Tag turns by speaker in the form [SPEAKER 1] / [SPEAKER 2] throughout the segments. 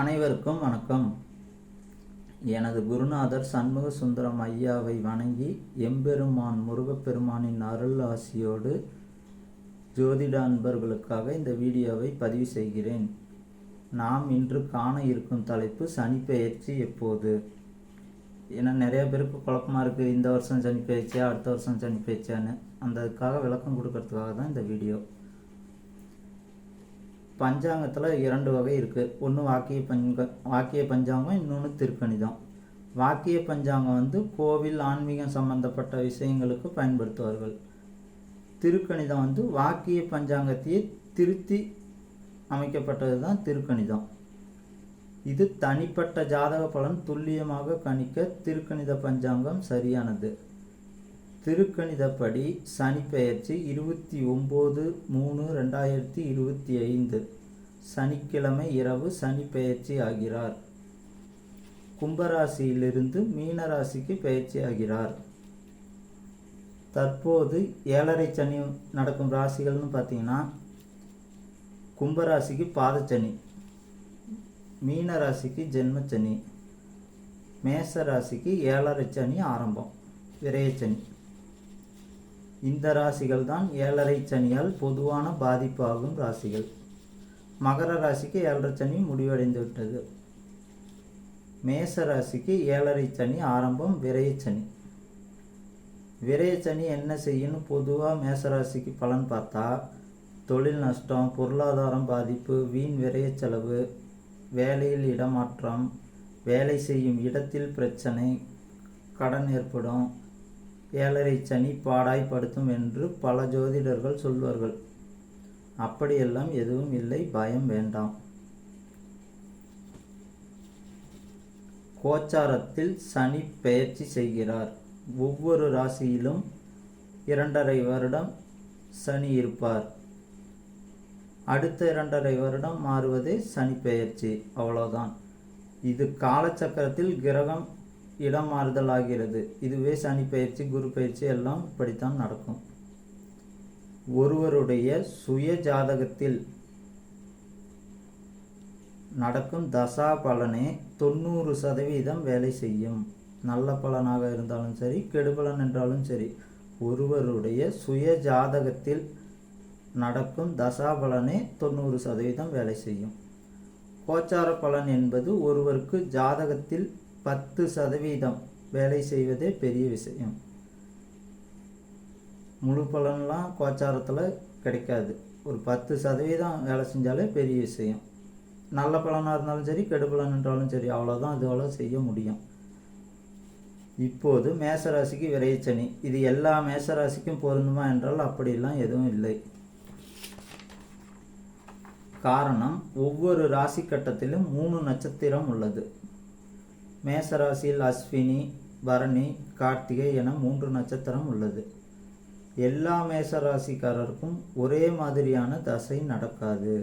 [SPEAKER 1] அனைவருக்கும் வணக்கம். எனது குருநாதர் சண்முக சுந்தரம் ஐயாவை வணங்கி எம்பெருமான் முருகப்பெருமானின் அருள் ஆசியோடு ஜோதிட அன்பர்களுக்காக இந்த வீடியோவை பதிவு செய்கிறேன். நாம் இன்று காண இருக்கும் தலைப்பு சனி பெயர்ச்சி எப்போது? ஏன்னா நிறைய பேருக்கு குழப்பமாக இருக்குது இந்த வருஷம் சனி பெயர்ச்சியா அடுத்த வருஷம் சனி பெயர்ச்சியான்னு. விளக்கம் கொடுக்கறதுக்காக தான் இந்த வீடியோ. பஞ்சாங்கத்தில் இரண்டு வகை இருக்குது ஒன்று வாக்கிய பஞ்ச வாக்கிய பஞ்சாங்கம் இன்னொன்று திருக்கணிதம். வாக்கிய பஞ்சாங்கம் வந்து கோவில் ஆன்மீகம் சம்பந்தப்பட்ட விஷயங்களுக்கு பயன்படுத்துவார்கள். திருக்கணிதம் வந்து வாக்கிய பஞ்சாங்கத்தையே திருத்தி அமைக்கப்பட்டது தான் திருக்கணிதம். இது தனிப்பட்ட ஜாதக பலன் துல்லியமாக கணிக்க திருக்கணித பஞ்சாங்கம் சரியானது. திருக்கணிதப்படி சனி பெயர்ச்சி இருபத்தி ஒம்பது மூணு ரெண்டாயிரத்தி இருபத்தி ஐந்து. சனிக்கிழமை இரவு சனி பெயர்ச்சி ஆகிறார். கும்பராசியிலிருந்து மீனராசிக்கு பெயர்ச்சி ஆகிறார். தற்போது ஏழரை சனி நடக்கும் ராசிகள்னு பார்த்தீங்கன்னா கும்பராசிக்கு பாதச்சனி மீன ராசிக்கு ஜென்மச்சனி மேச ராசிக்கு ஏழரை சனி ஆரம்பம் விரயச்சனி. இந்த ராசிகள் தான் ஏழரை சனியால் பொதுவான பாதிப்பாகும் ராசிகள். மகர ராசிக்கு ஏழரை சனி முடிவடைந்து விட்டது மேச ராசிக்கு ஏழரை சனி ஆரம்பம் விரயச்சனி விரயச்சனி என்ன செய்யணும்னு பொதுவாக மேசராசிக்கு பலன் பார்த்தா தொழில் நஷ்டம் பொருளாதாரம் பாதிப்பு வீண் விரய செலவு வேலையில் இடமாற்றம் வேலை செய்யும் இடத்தில் பிரச்சனை கடன் ஏற்படும் ஏழரை சனி பாடாய்படுத்தும் என்று பல ஜோதிடர்கள் சொல்வார்கள். அப்படியெல்லாம் எதுவும் இல்லை பயம் வேண்டாம். கோச்சாரத்தில் சனி பெயர்ச்சி செய்கிறார். ஒவ்வொரு ராசியிலும் இரண்டரை வருடம் சனி இருப்பார். அடுத்த இரண்டரை வருடம் மாறுவதே சனி பெயர்ச்சி அவ்வளோதான் இது காலச்சக்கரத்தில் கிரகம் இடம் மாறுதல் ஆகிறது இதுவே சனி பயிற்சி குரு பயிற்சி எல்லாம் இப்படித்தான் நடக்கும். ஒருவருடைய சுய ஜாதகத்தில் நடக்கும் தசா பலனே தொண்ணூறு சதவீதம் வேலை செய்யும். நல்ல பலனாக இருந்தாலும் சரி கெடுபலன் என்றாலும் சரி ஒருவருடைய சுய ஜாதகத்தில் நடக்கும் தசாபலனே தொண்ணூறு சதவீதம் வேலை செய்யும். கோச்சார பலன் என்பது ஒருவருக்கு ஜாதகத்தில் பத்து சதவீதம் வேலை செய்வதே பெரிய விஷயம். முழு பலன்லாம் கோச்சாரத்தில் கிடைக்காது. ஒரு பத்து சதவீதம் வேலை செஞ்சாலே பெரிய விஷயம். நல்ல பலனாக இருந்தாலும் சரி கெடுபலன் என்றாலும் சரி அவ்வளோதான் அதுவளோ செய்ய முடியும். இப்போது மேசராசிக்கு விரைச்சனி இது எல்லா மேசராசிக்கும் பொருந்துமா என்றால் அப்படிலாம் எதுவும் இல்லை. காரணம் ஒவ்வொரு ராசி கட்டத்திலும் மூணு நட்சத்திரம் உள்ளது. மேசராசியில் அஸ்வினி பரணி கார்த்திகை என மூன்று நட்சத்திரம் உள்ளது. எல்லா மேசராசிக்காரருக்கும் ஒரே மாதிரியான தசை நடக்காது.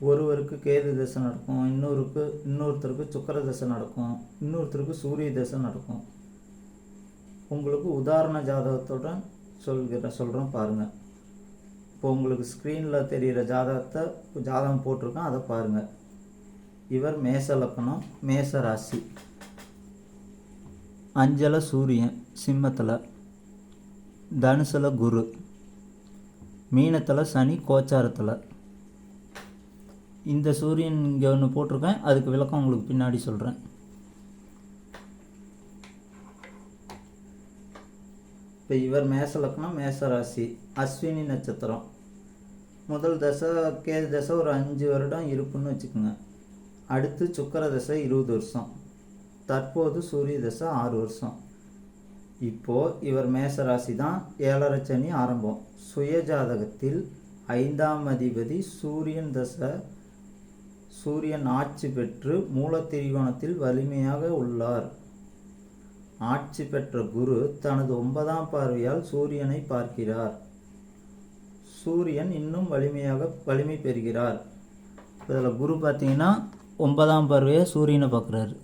[SPEAKER 1] ஒருவருக்கு கேது தசை நடக்கும் இன்னொருக்கு இன்னொருத்தருக்கு சுக்கர தசை நடக்கும் இன்னொருத்தருக்கு சூரிய தசை நடக்கும். உங்களுக்கு உதாரண ஜாதகத்துடன் சொல்கிற சொல்கிறோம் பாருங்கள் இப்போ உங்களுக்கு ஸ்க்ரீனில் தெரிகிற ஜாதகத்தை ஜாதகம் போட்டிருக்கோம் அதை பாருங்கள் இவர் மேச லக்கணம் மேச ராசி. அஞ்சல சூரியன் சிம்மத்தில். தனுசில் குரு மீனத்தில் சனி கோச்சாரத்தில். இந்த சூரியன் இங்கே ஒன்று போட்டிருக்கேன். அதுக்கு விளக்கம் உங்களுக்கு பின்னாடி சொல்கிறேன் இப்போ இவர் மேச லக்னம் மேச ராசி அஸ்வினி நட்சத்திரம். முதல் தசை கேது தசை ஒரு அஞ்சு வருடம் இருப்புன்னு வச்சுக்கோங்க. அடுத்து சுக்கர தசை இருபது வருஷம். தற்போது சூரிய தசை ஆறு வருஷம். இப்போது இவர் மேசராசி தான் ஏழரை சனி ஆரம்பம். சுயஜாதகத்தில் ஐந்தாம் அதிபதி சூரியன் தசை சூரியன் ஆட்சி பெற்று மூலத்திரிகோணத்தில் வலிமையாக உள்ளார். ஆட்சி பெற்ற குரு தனது ஒன்பதாம் பார்வையால் சூரியனை பார்க்கிறார். சூரியன் இன்னும் வலிமையாக வலிமை பெறுகிறார். இதில் குரு பார்த்தீங்கன்னா ஒன்பதாம் பார்வையை சூரியனை பார்க்குறாரு.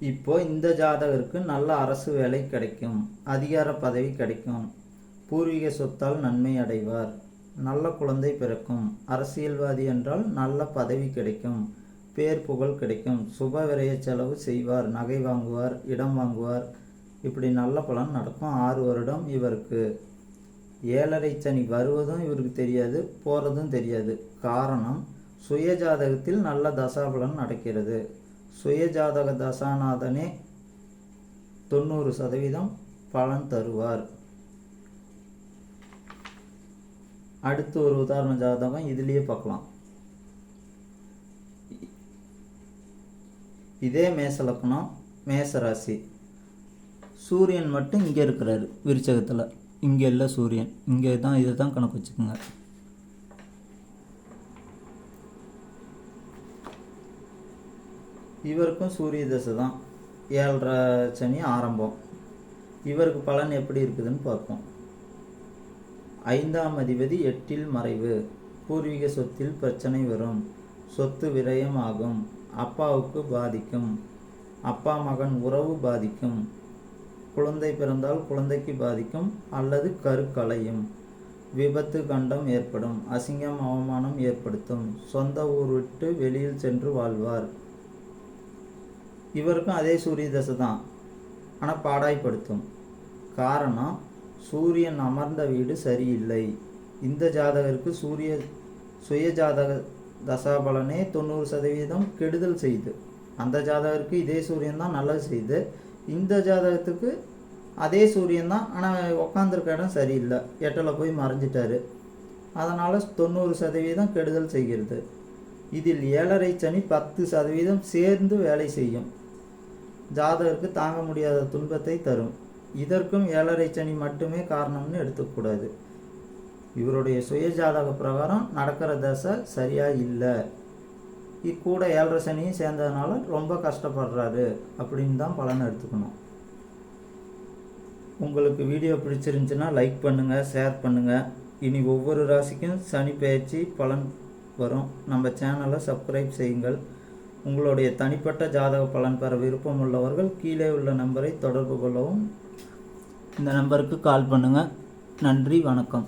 [SPEAKER 1] இப்போ இந்த ஜாதகருக்கு நல்ல அரசு வேலை கிடைக்கும் அதிகார பதவி கிடைக்கும். பூர்வீக சொத்தால் நன்மை அடைவார். நல்ல குழந்தை பிறக்கும். அரசியல்வாதி என்றால் நல்ல பதவி கிடைக்கும். பேர் புகழ் கிடைக்கும். சுப விரய செலவு செய்வார். நகை வாங்குவார் இடம் வாங்குவார். இப்படி நல்ல பலன் நடக்கும் ஆறு வருடம் இவருக்கு. ஏழரை சனி வருவதும் இவருக்கு தெரியாது போகிறதும் தெரியாது. காரணம் சுய ஜாதகத்தில் நல்ல தசாபலன் நடக்கிறது. சுயஜாதக தசாநாதனே தொண்ணூறு சதவீதம் பலன் தருவார். அடுத்து ஒரு உதாரண ஜாதகம் இதுலேயே பார்க்கலாம். இதே மேச லக்னம் மேச ராசி. சூரியன் மட்டும் இங்கே இருக்கிறாரு விருச்சகத்தில். இங்கே இல்லை சூரியன். இங்கே தான் இதை தான் கணக்கு வச்சுக்கோங்க. இவருக்கும் சூரிய தசை தான். ஏழரை சனி ஆரம்பம். இவருக்கு பலன் எப்படி இருக்குதுன்னு பார்ப்போம். ஐந்தாம் அதிபதி எட்டில் மறைவு. பூர்வீக சொத்தில் பிரச்சனை வரும். சொத்து விரயம் ஆகும் அப்பாவுக்கு பாதிக்கும். அப்பா மகன் உறவு பாதிக்கும். குழந்தை பிறந்தால் குழந்தைக்கு பாதிக்கும் அல்லது கருக்கலையும். விபத்து கண்டம் ஏற்படும். அசிங்கம் அவமானம் ஏற்படுத்தும். சொந்த ஊர் விட்டு வெளியில் சென்று வாழ்வார். இவருக்கும் அதே சூரிய தசை தான். ஆனால் பாடாய்ப்படுத்தும். காரணம் சூரியன் அமர்ந்த வீடு சரியில்லை. இந்த ஜாதகருக்கு சூரிய சுய ஜாதக தசாபலனே தொண்ணூறு சதவீதம் கெடுதல் செய்யுது அந்த ஜாதகருக்கு இதே சூரியன் தான் நல்லது செய்து. இந்த ஜாதகத்துக்கு அதே சூரியன் தான். ஆனால் உக்காந்துருக்க இடம் சரியில்லை. எட்டில் போய் மறைஞ்சிட்டாரு. அதனால் தொண்ணூறு சதவீதம் கெடுதல் செய்கிறது. இதில் ஏழரை சனி பத்து சதவீதம் சேர்ந்து வேலை செய்யும். ஜாதகருக்கு தாங்க முடியாத துன்பத்தை தரும். இதற்கும் ஏழரை சனி மட்டுமே காரணம்னு எடுத்துக்கூடாது. இவருடைய சுய ஜாதக பிரகாரம் நடக்கிற தசை சரியாக இல்லை. இக்கூட ஏழரை சனியும் சேர்ந்ததுனால ரொம்ப கஷ்டப்படுறாரு அப்படின்னு தான் பலன் எடுத்துக்கணும். உங்களுக்கு வீடியோ பிடிச்சிருந்துச்சுன்னா லைக் பண்ணுங்கள் ஷேர் பண்ணுங்கள் இனி ஒவ்வொரு ராசிக்கும் சனி பயிற்சி பலன் வரும். நம்ம சேனலை சப்ஸ்கிரைப் செய்யுங்கள். உங்களுடைய தனிப்பட்ட ஜாதக பலன் பெற விருப்பம் உள்ளவர்கள் கீழே உள்ள நம்பரை தொடர்பு கொள்ளவும். இந்த நம்பருக்கு கால் பண்ணுங்கள் நன்றி வணக்கம்.